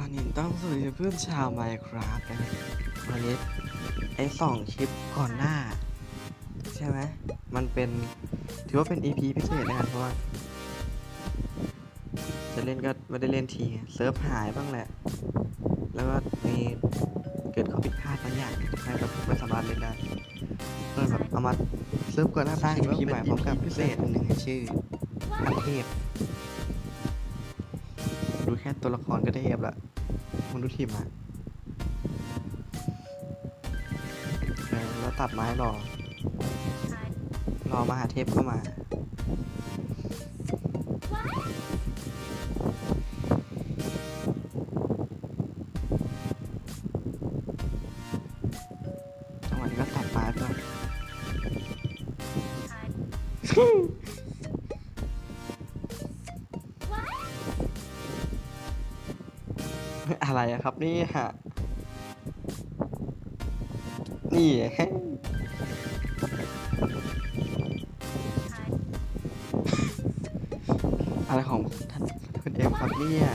ก่อนอื่นต้องสวัสดีเพื่อนชาวไมครับนะวันนี้ไอ้สองคลิปก่อนหน้า ใช่ไหมมันเป็นถือว่าเป็น EP พิเศษนะครับเพราะว่า จะเล่นก็ไม่ได้เล่นทีเซิร์ฟหายบ้างแหละ แล้วก็มีเกิดข้อผิดพลาดบางอย่างให้แบบไม่สามารถเล่นได้ก็เลยแบบเอามาเซิร์ฟก่อนหน้าสร้าง EP ใหม่พร้อมกับพิเศษอันหนึ่งชื่อพันเทพ ดูแค่ตัวละครก็เทพละมึงดูทีมอะเออแล้วตัดไม้รอ รอมหาเทพเข้ามา อะไรครับนี่ฮะนี่อะไรของท่านคุณเอ็มครับเนี่ย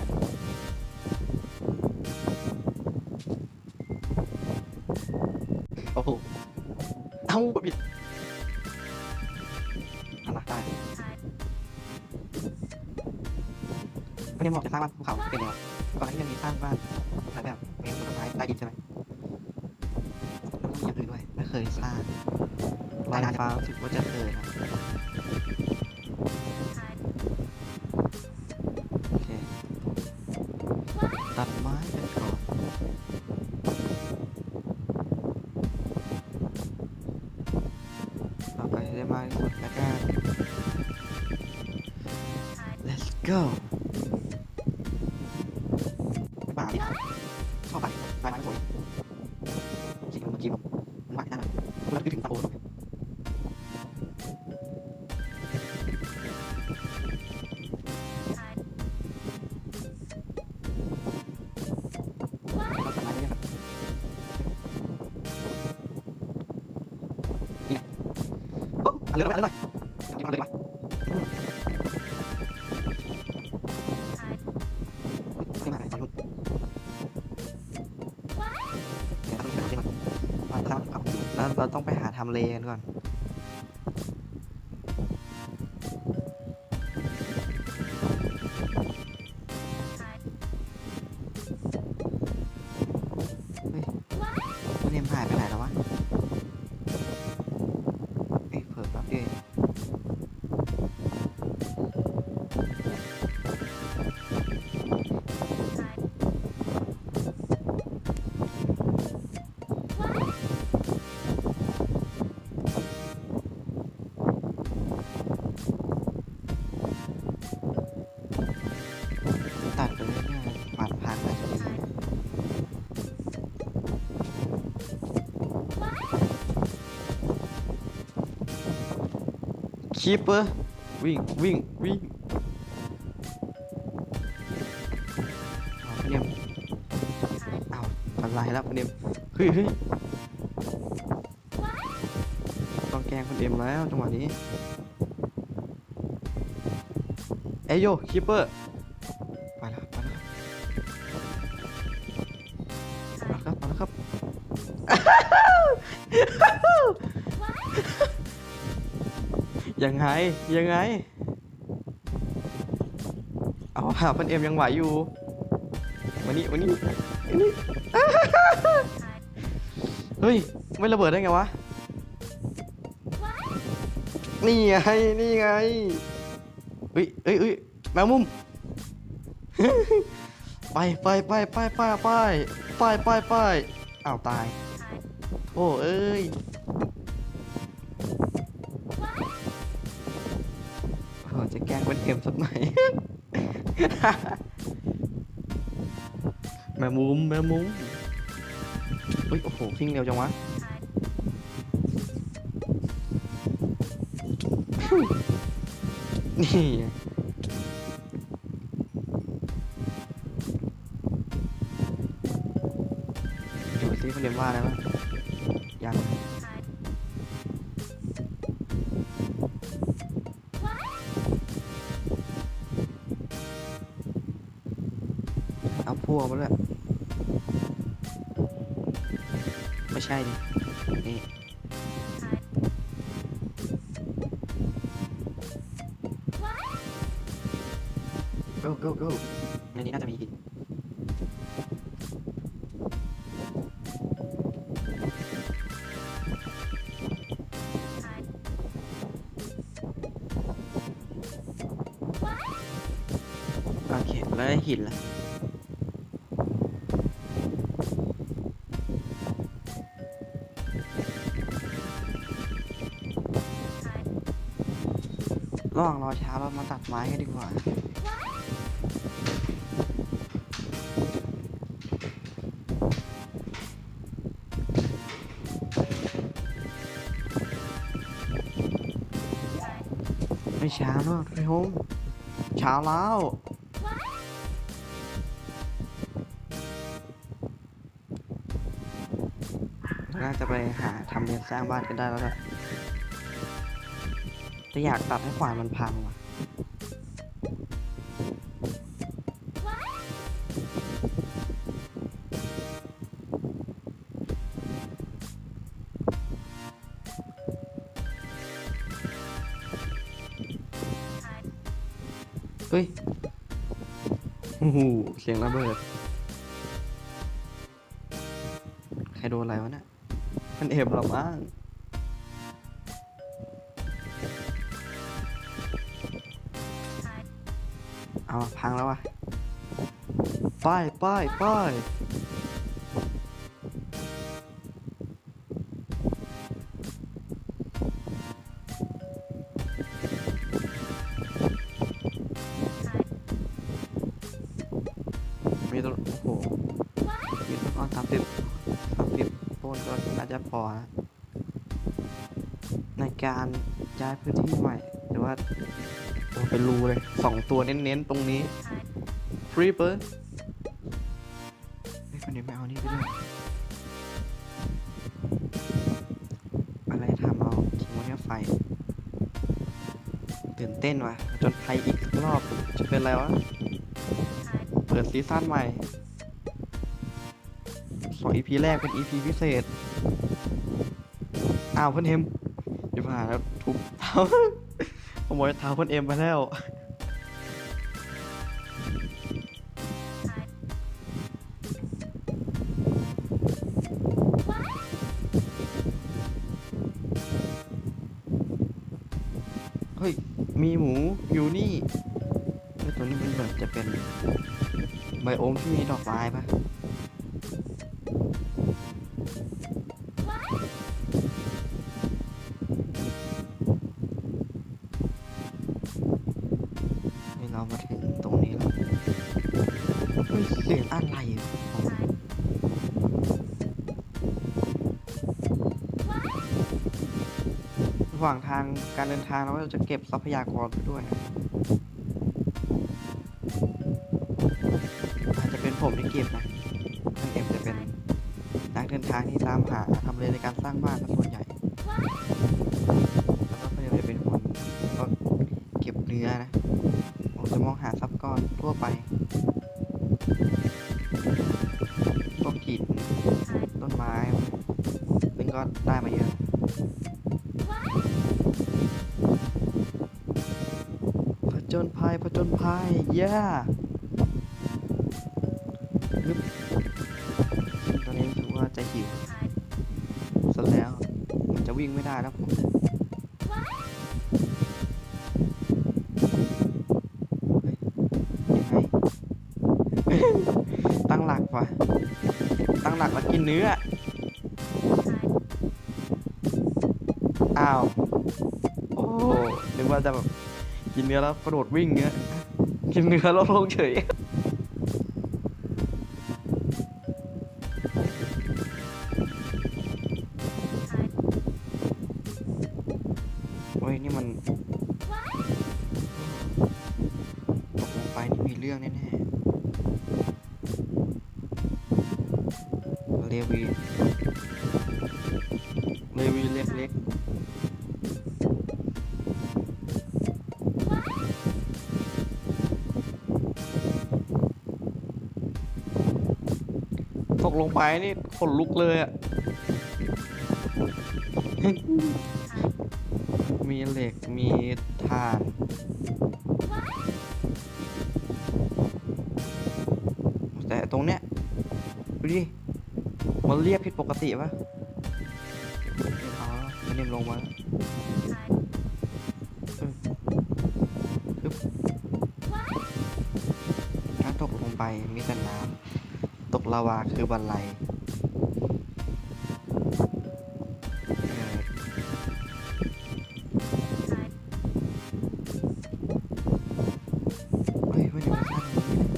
โอ้โหเอ้าบิด สร้างบ้านภูเขาเป็นแนวก่อนที่จะมีสร้างบ้านหลายแบบมีต้นไม้ใต้ดินใช่ไหมต้องมีอย่างอื่นด้วยไม่เคยสร้างลายดานฟ้ารู้สึกว่าจะเคยนะ 一百二百来拿 เราต้องไปหาทำเลกันก่อน คีปเปอร์วิ่งวิ่งวิ่งเพะเนียมเอาอะไรแล้วเนียมเฮ้ยเฮ้ยต้องแกงคนเอ็มแล้วจังหวะนี้เอโยคีปเปอร์ ยังไงยังไง เอาหาพันเอ็มยังไหวอยู่วันนี้วันนี้วันนี้เฮ้ย ไม่ระเบิดได้ไงวะ นี่ไง นี่ไงเฮ้ยเฮ้ยเฮ้ยแมวมุมไปไปไปไปไปไปไปไปไปอ้าวตาย โอ้เอ้ย เป็นเกมสักหน่อย แมวมุมแมวมุมเฮ้ย โอ้โหวิ่งเร็วจังวะนี่ เอาพวกมาด้วไม่ใช่ดินี่ go go go ในนี้น่าจะมีหินโอเคแล้วหินละ ระหว่างรอช้าเรามาตัดไม้กันดีกว่าไม่ช้าเนอะทุกคนเช้าแล้วน่าจะไปหาทำเรียนสร้างบ้านกันได้แล้วแหละ จะอยากตัดให้ขวานมันพังว่ะเฮ้ยโอ้โหเสียงระเบิด ใครโดนอะไรวะเนี่ย มันเอฟหรอมั้ง เอาพังแล้ววะป้ายป้ายป้ายมีต้นโอ้โหมีต้นอ้อนสามสิบสามสิบต้นก็น่าจะพอนะในการย้ายพื้นที่ใหม่แต่ว่า เป็นรูเลยสองตัวเน้นๆ ตรงนี้ฟรีเปิดเฮ้คนนี้ไม่เอานี่ไปด้วยอะไรทำเอาทิ้งไว้เนี่ไฟ ตื่นเต้นว่ะ จนไฟอีกรอบ จะเป็นอะไรวะ เปิดซีซั่นใหม่สอง EP แรกเป็น EP พิเศษ อ้าวเพื่อนเอ็มเดี๋ยวมาแล้วทุบเท้า โมยเท้าเพื่อนเอ็มไปแล้ว เฮ้ย มีหมูอยู่นี่ไอ้ตัวนี้มันเหมือนจะเป็นไบโอมที่มีดอกไม้ปะ หว่างทางการเดินทางเราก็จะเก็บทรัพยากรไปด้วยนะอาจจะเป็นผมที่เก็บนะท่เอ็มจะเป็นนักเดินทางที่ตามหาทำเลในการสร้างบ้านส่วนใหญ่ ย่ายึบตอนนี้รู้ว่าจะหิวซะแล้ว มันจะวิ่งไม่ได้แล้วผมเฮ้ยยังไงตั้งหลักวะตั้งหลักแล้วกินเนื้อ อ้าว โอ้นึกว่าจะแบบกินเนื้อแล้วกระโดดวิ่งเงี้ย กินเนื้อแล้วลงเฉย โอ้ย นี่มันตกลงไปนี่มีเรื่องแน่ๆเลวี กลงไปนี่ขนลุกเลยอะมีเหล็กมีถ่าน แต่ตรงเนี้ยดูดิมันเรียบผิดปกติปะอ๋อมันเนียมลงมาเออปึ๊บถ้าตกลงไปมีแต่น้ำตก ลาวาคือบันไลเออเฮ้ยไม่ได้มาสร้าอย่างนี้นะ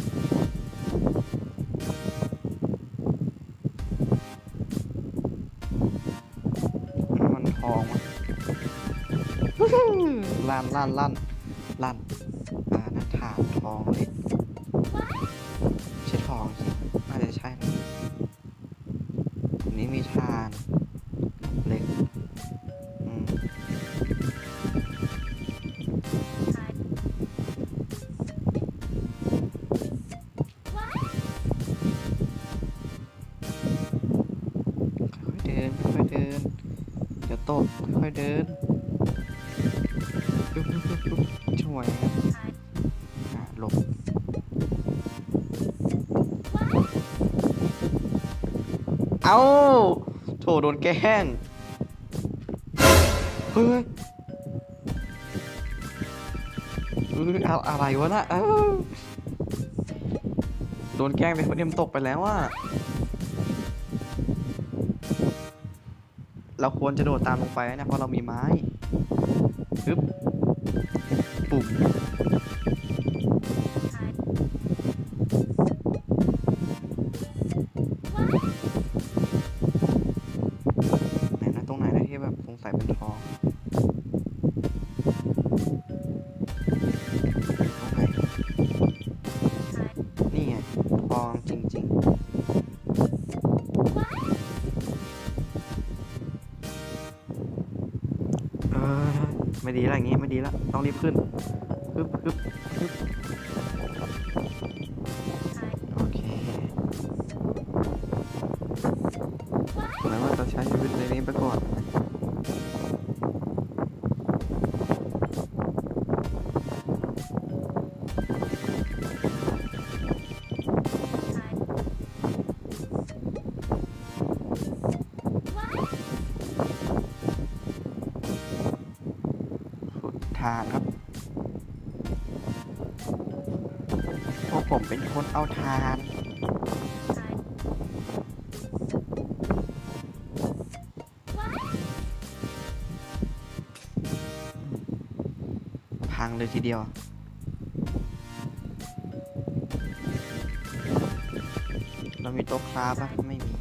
มันทองวะลั่นลั่นลั่น เอาโถโดนแกล้งเฮ้ยเฮ้ยอะอะไรวะน่ะเอาโดนแกล้งไปคนเดียวมันตกไปแล้วอะเราควรจะโดดตามลงไปนะเพราะเรามีไม้ปึ๊บ ดีแล้วอย่างงี้ไม่ดีแล้วต้องรีบขึ้นปึ๊บปึ๊บปึ๊บโอเคแล้วว่าจะใช้ชีวิตในนี้ไปก่อน เอาทานพังเลยทีเดียวเรามีโต๊ะคราฟปะไม่มี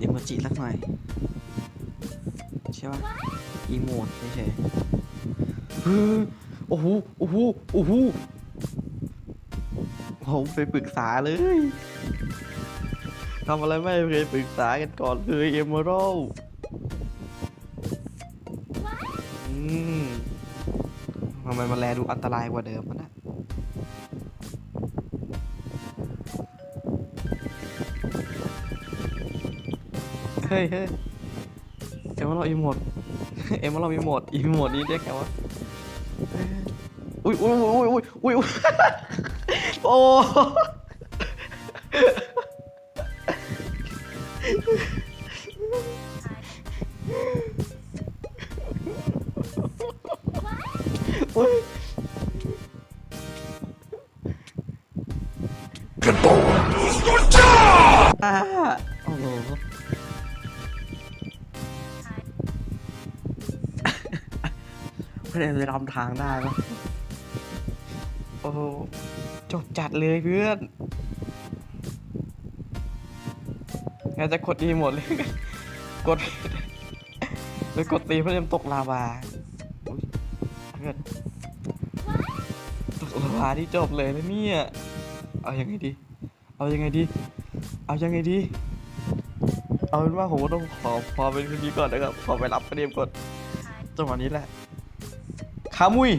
กดอิโมจิสักหน่อย ใช่ปะอีโมดเฉยๆเฮ้ยโอ้โห โอ้โห โอ้โห ผมไปปรึกษาเลยทำอะไรไม่เคยปรึกษากันก่อนเลยเอเมอรัลอืมทำไมมันแลดูอันตรายกว่าเดิมวะน เฮ้ยเฮ้ยเอมเมอรัลอีโมดเอมเมอรัลอีโมดอีโมดนี้ได้แค่ว่าอุ้ยอุ้ยอุ้ยอุ้ยอุ้ยอุ้ยโอ้อุ้ย Goodbye. อ่าโอ้โห เพื่อนจะทำทางได้ปะโอ้โหจบจัดเลยเพื่อนงั้นจะกดดีหมดเลย กดไปกดตีเพื่อนตกลาวาอุ๊ยเพื่อนตกลาวาที่จบเลยนะเนี่ย เอายังไงดี เอายังไงดี เอายังไงดี เอาเป็นว่าผมก็ต้องขอพอเป็นคนดีก่อนนะครับ ขอไปรับประเด็นก่อนจังหวะนี้แหละ ขามุย